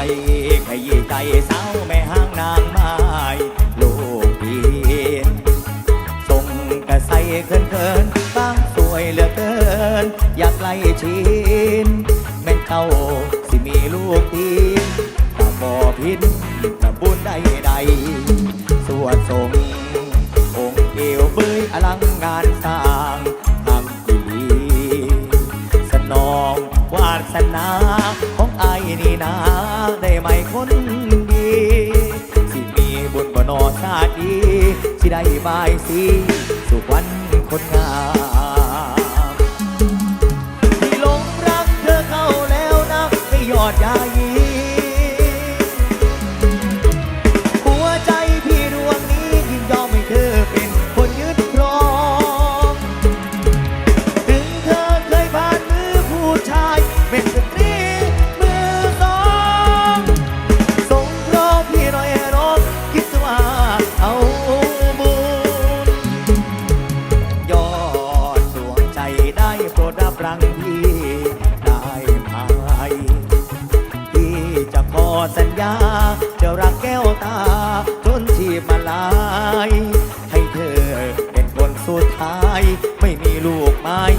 วยขยี้ใจสาวแม่ห้างนางไม้ลูกดีทรงกระใสเคินเขินบางสวยเหลือเกิน อยากไล่ชินแม่เจ้าสิมีลูกดีตาบ่อพินตาบุญใดใดสวดทรงองค์เอวเบยอลังงานสร้างทำดีสนองวาสนาของไอ้นี่นา ได้ไหมคนดี สิมีบุญบนอชาติดีสิได้บายสีสุขวันคนงามที่หลงรักเธอเข้าแล้วนักไม่ยอดยายี อเป็นคนสุดท้าย ไม่มีลูกไม้